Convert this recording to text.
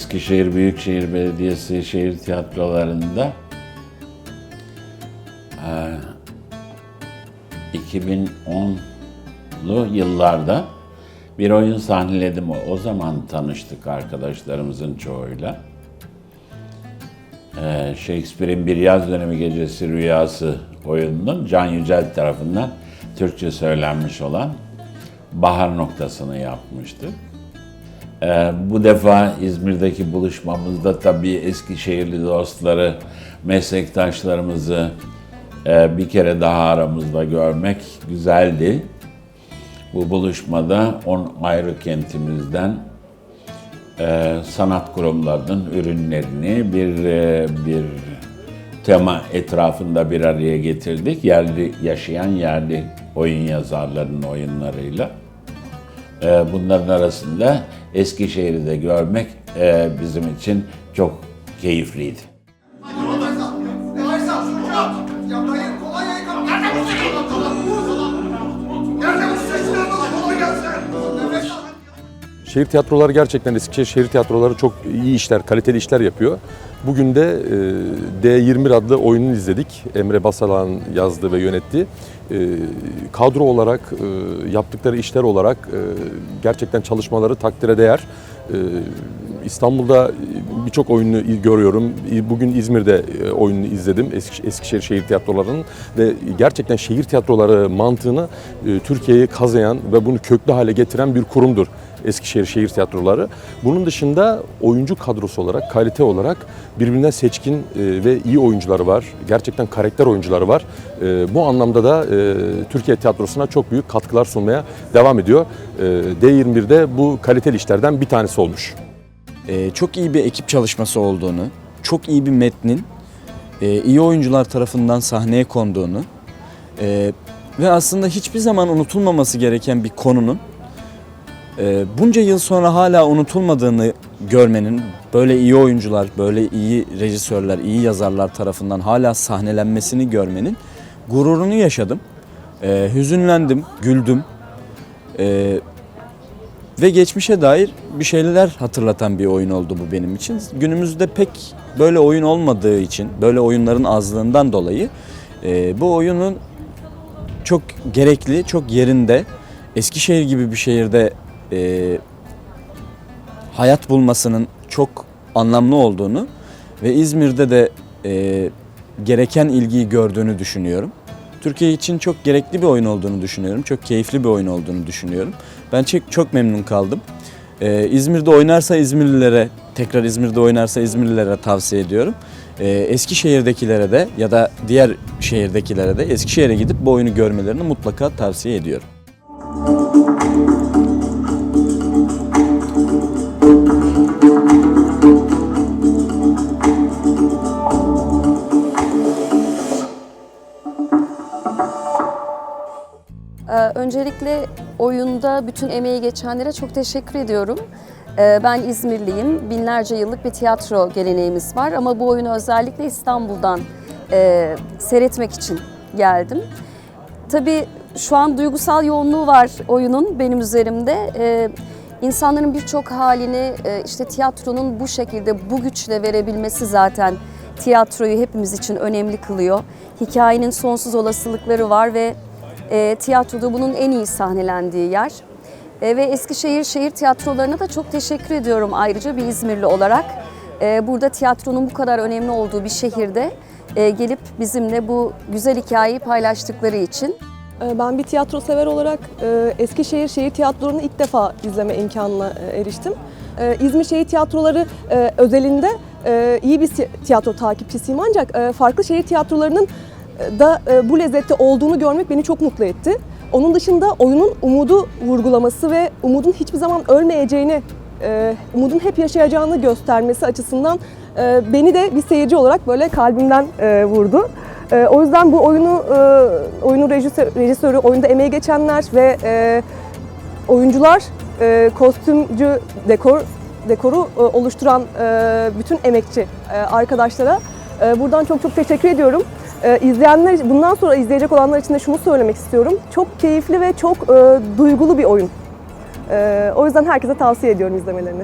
Eskişehir Büyükşehir Belediyesi şehir tiyatrolarında eee, 2010'lu yıllarda bir oyun sahneledim. O zaman tanıştık arkadaşlarımızın çoğuyla. Eee, Shakespeare'in Bir Yaz Dönemi Gecesi Rüyası oyununun Can Yücel tarafından Türkçe söylenmiş olan bahar noktasını yapmıştık. Ee, bu defa İzmir'deki buluşmamızda tabii Eskişehirli dostları, meslektaşlarımızı e, bir kere daha aramızda görmek güzeldi. Bu buluşmada 10 ayrı kentimizden e, sanat kurumlarının ürünlerini bir e, bir tema etrafında bir araya getirdik. Yerli yaşayan yerli oyun yazarlarının oyunlarıyla. Ee, Bunların arasında Eskişehir'i de görmek e, bizim için çok keyifliydi. Şehir tiyatroları gerçekten Eskişehir şehir tiyatroları çok iyi işler, kaliteli işler yapıyor. Bugün de e, D21 adlı oyununu izledik. Emre Basalan yazdı ve yönetti. E, kadro olarak, e, yaptıkları işler olarak gerçekten çalışmaları takdire değer. İstanbul'da birçok oyunu görüyorum. Bugün İzmir'de oyununu izledim Eski- Eskişehir Şehir Tiyatroları'nın ve gerçekten şehir tiyatroları mantığını Türkiye'ye kazıyan ve bunu köklü hale getiren bir kurumdur. Eskişehir Şehir Tiyatroları. Bunun dışında oyuncu kadrosu olarak, kalite olarak birbirinden seçkin e, ve iyi oyuncuları var. Gerçekten karakter oyuncuları var. E, Bu anlamda da e, Türkiye tiyatrosuna çok büyük katkılar sunmaya devam ediyor. E, D21'de bu kaliteli işlerden bir tanesi olmuş. Çok iyi bir ekip çalışması olduğunu, çok iyi bir metnin iyi oyuncular tarafından sahneye konduğunu ve aslında hiçbir zaman unutulmaması gereken bir konunun bunca yıl sonra hala unutulmadığını görmenin, böyle iyi oyuncular, böyle iyi rejisörler, iyi yazarlar tarafından hala sahnelenmesini görmenin gururunu yaşadım. E, hüzünlendim, güldüm. E, ve geçmişe dair bir şeyler hatırlatan bir oyun oldu bu benim için. Günümüzde pek böyle oyun olmadığı için, böyle oyunların azlığından dolayı e, bu oyunun çok gerekli, çok yerinde, Eskişehir gibi bir şehirde e, hayat bulmasının çok anlamlı olduğunu ve İzmir'de de e, gereken ilgiyi gördüğünü düşünüyorum. Türkiye için çok gerekli bir oyun olduğunu düşünüyorum. Çok keyifli bir oyun olduğunu düşünüyorum. Ben çok, çok memnun kaldım. Ee, İzmir'de oynarsa İzmirlilere, tekrar İzmir'de oynarsa İzmirlilere tavsiye ediyorum. Ee, Eskişehir'dekilere de ya da diğer şehirdekilere de Eskişehir'e gidip bu oyunu görmelerini mutlaka tavsiye ediyorum. Öncelikle oyunda bütün emeği geçenlere çok teşekkür ediyorum. Ee, Ben İzmirliyim. Binlerce yıllık bir tiyatro geleneğimiz var ama bu oyunu özellikle İstanbul'dan e, seyretmek için geldim. Tabii şu an duygusal yoğunluğu var oyunun benim üzerimde. Ee, İnsanların birçok halini e, işte tiyatronun bu şekilde bu güçle verebilmesi zaten tiyatroyu hepimiz için önemli kılıyor. Hikayenin sonsuz olasılıkları var ve e, tiyatroda bunun en iyi sahnelendiği yer. E, ve Eskişehir Şehir Tiyatrolarına da çok teşekkür ediyorum ayrıca bir İzmirli olarak. E, burada tiyatronun bu kadar önemli olduğu bir şehirde e, gelip bizimle bu güzel hikayeyi paylaştıkları için. Ben bir tiyatro sever olarak Eskişehir Şehir Tiyatroları'nı ilk defa izleme imkanına eriştim. İzmir Şehir Tiyatroları özelinde iyi bir ti- tiyatro takipçisiyim ancak farklı şehir tiyatrolarının da e, bu lezzette olduğunu görmek beni çok mutlu etti. Onun dışında oyunun umudu vurgulaması ve umudun hiçbir zaman ölmeyeceğini, e, umudun hep yaşayacağını göstermesi açısından e, beni de bir seyirci olarak böyle kalbimden vurdu. O yüzden bu oyunu, oyunun rejisö- rejisörü, oyunda emeği geçenler ve oyuncular, kostümcü, dekor dekoru oluşturan bütün emekçi arkadaşlara buradan çok çok teşekkür ediyorum. E, izleyenler, bundan sonra izleyecek olanlar için de şunu söylemek istiyorum. Çok keyifli ve çok e, duygulu bir oyun. E, o yüzden herkese tavsiye ediyorum izlemelerini.